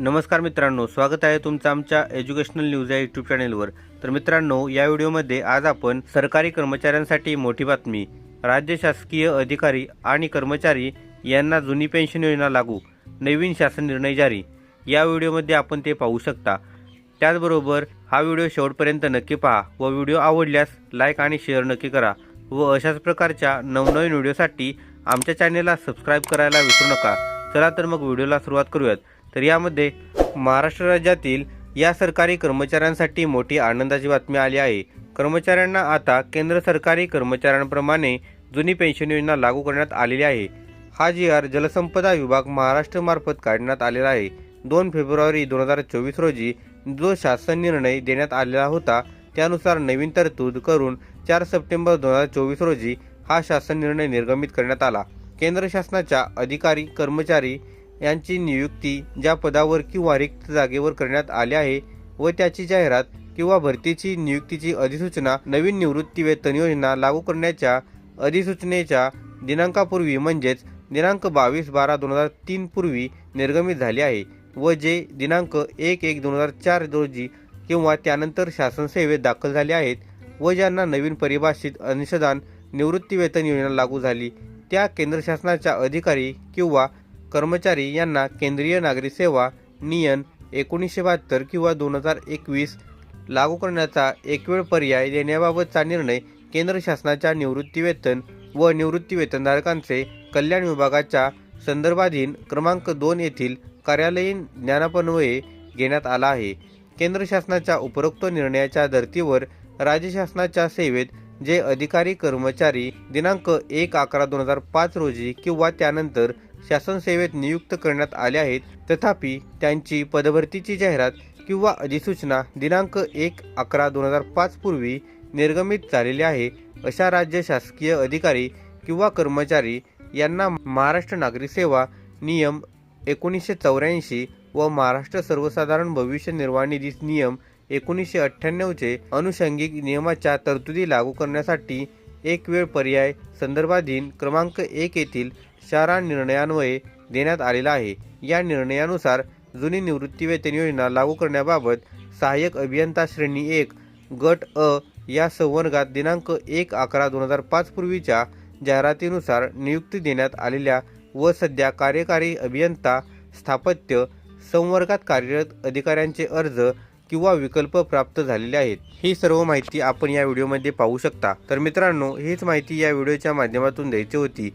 नमस्कार मित्रांनो स्वागत आहे तुमचं आमच्या एज्युकेशनल न्यूज या यूट्यूब चॅनेलवर तर मित्रांनो या व्हिडिओमध्ये आज आपण सरकारी कर्मचाऱ्यांसाठी मोठी बातमी. राज्य शासकीय अधिकारी आणि कर्मचारी यांना जुनी पेन्शन योजना लागू नवीन शासन निर्णय जारी. या व्हिडिओमध्ये आपण ते पाहू शकता. त्याचबरोबर हा व्हिडिओ शेवटपर्यंत नक्की पहा व व्हिडिओ आवडल्यास लाईक आणि शेअर नक्की करा व अशाच प्रकारच्या नवनवीन व्हिडिओसाठी आमच्या चॅनेलला सबस्क्राईब करायला विसरू नका. चला तर मग व्हिडिओला सुरुवात करूयात. तर यामध्ये महाराष्ट्र राज्यातील या सरकारी कर्मचाऱ्यांसाठी मोठी आनंदाची बातमी आली आहे. कर्मचाऱ्यांना आता केंद्र सरकारी कर्मचाऱ्यांप्रमाणे जुनी पेन्शन योजना लागू करण्यात आलेली आहे. हा जी आर जलसंपदा विभाग महाराष्ट्रमार्फत काढण्यात आलेला आहे. दोन फेब्रुवारी दोन हजार चोवीस रोजी जो शासन निर्णय देण्यात आलेला होता त्यानुसार नवीन तरतूद करून चार सप्टेंबर दोन हजार चोवीस रोजी हा शासन निर्णय निर्गमित करण्यात आला. केंद्र शासनाच्या अधिकारी कर्मचारी यांची नियुक्ती ज्या पदावर किंवा रिक्त जागेवर करण्यात आली आहे व त्याची जाहिरात किंवा भरतीची नियुक्तीची अधिसूचना नवीन निवृत्ती वेतन योजना लागू करण्याच्या अधिसूचनेच्या दिनांकापूर्वी म्हणजेच दिनांक बावीस बारा दोन हजार तीन पूर्वी निर्गमित झाली आहे व जे दिनांक एक एक दोन हजार चार रोजी किंवा त्यानंतर शासन सेवेत दाखल झाले आहेत व ज्यांना नवीन परिभाषित अंशदान निवृत्ती वेतन योजना लागू झाली. त्या केंद्र शासनाच्या अधिकारी किंवा कर्मचारी यांना केंद्रीय नागरी सेवा नियम एकोणीसशे बहात्तर किंवा दोन हजार एकवीस लागू करण्याचा एकवेळ पर्याय देण्याबाबतचा निर्णय केंद्र शासनाच्या निवृत्तीवेतन व निवृत्तीवेतनधारकांचे कल्याण विभागाच्या संदर्भाधीन क्रमांक दोन येथील कार्यालयीन ज्ञानापन्वये घेण्यात आला आहे. केंद्र शासनाच्या उपरोक्त निर्णयाच्या धर्तीवर राज्य शासनाच्या सेवेत जे अधिकारी कर्मचारी दिनांक एक अकरा दोन हजार पाच रोजी किंवा त्यानंतर शासन सेवेत नियुक्त करण्यात आले आहेत. तथापि त्यांची पदभरतीची जाहिरात किंवा अधिसूचना दिनांक एक अकरा दोन हजार पाच पूर्वी निर्गमित झालेली आहे अशा राज्य शासकीय अधिकारी किंवा कर्मचारी यांना महाराष्ट्र नागरी सेवा नियम एकोणीसशे चौऱ्याऐंशी व महाराष्ट्र सर्वसाधारण भविष्य निर्वाह निधी नियम एकोणीसशे अठ्ठ्याण्णवचे अनुषंगिक नियमाच्या तरतुदी लागू करण्यासाठी एक वेळ पर्याय संदर्भाधीन क्रमांक एक येथील शारा निर्णयान्वये देण्यात आलेला आहे. या निर्णयानुसार जुनी निवृत्तीवेतन योजना लागू करण्याबाबत सहाय्यक अभियंता श्रेणी एक गट अ या संवर्गात दिनांक एक अकरा दोन हजार पाच पूर्वीच्या जाहिरातीनुसार नियुक्ती देण्यात आलेल्या व सध्या कार्यकारी अभियंता स्थापत्य संवर्गात कार्यरत अधिकाऱ्यांचे अर्ज किंवा विकल्प प्राप्त झालेले आहेत. ही सर्व माहिती आपण या व्हिडिओमध्ये पाहू शकता. तर मित्रांनो हीच माहिती या व्हिडिओच्या माध्यमातून द्यायची होती.